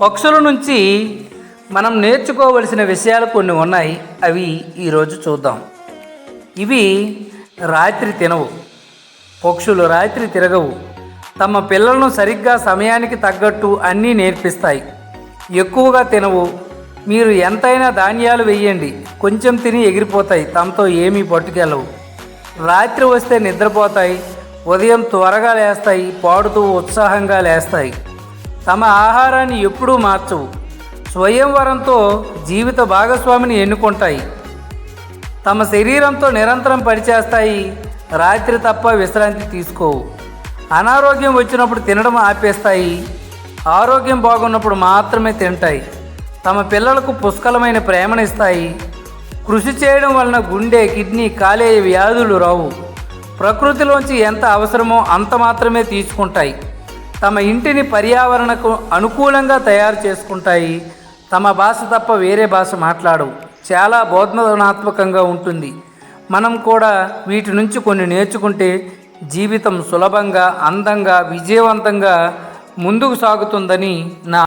పక్షుల నుంచి మనం నేర్చుకోవలసిన విషయాలు కొన్ని ఉన్నాయి. అవి ఈరోజు చూద్దాం. ఇవి రాత్రి తినవు. పక్షులు రాత్రి తిరగవు. తమ పిల్లలను సరిగ్గా సమయానికి తగ్గట్టు అన్నీ నేర్పిస్తాయి. ఎక్కువగా తినవు. మీరు ఎంతైనా ధాన్యాలు వెయ్యండి. కొంచెం తిని ఎగిరిపోతాయి. తమతో ఏమీ పట్టుకెళ్ళవు రాత్రి వస్తే నిద్రపోతాయి. ఉదయం త్వరగా లేస్తాయి. పాడుతూ ఉత్సాహంగా లేస్తాయి. తమ ఆహారాన్ని ఎప్పుడూ మార్చవు. స్వయంవరంతో జీవిత భాగస్వామిని ఎన్నుకుంటాయి. తమ శరీరంతో నిరంతరం పనిచేస్తాయి. రాత్రి తప్ప విశ్రాంతి తీసుకోవు. అనారోగ్యం వచ్చినప్పుడు తినడం ఆపేస్తాయి. ఆరోగ్యం బాగున్నప్పుడు మాత్రమే తింటాయి. తమ పిల్లలకు పుష్కలమైన ప్రేమనిస్తాయి కృషి చేయడం వలన గుండె కిడ్నీ కాలేయ వ్యాధులు రావు. ప్రకృతిలోంచి ఎంత అవసరమో అంత మాత్రమే తీసుకుంటాయి. తమ ఇంటిని పర్యావరణకు అనుకూలంగా తయారు చేసుకుంటాయి. తమ భాష తప్ప వేరే భాష మాట్లాడవు. చాలా బోధనాత్మకంగా ఉంటుంది. మనం కూడా వీటి నుంచి కొన్ని నేర్చుకుంటే జీవితం సులభంగా అందంగా విజయవంతంగా ముందుకు సాగుతుందని నా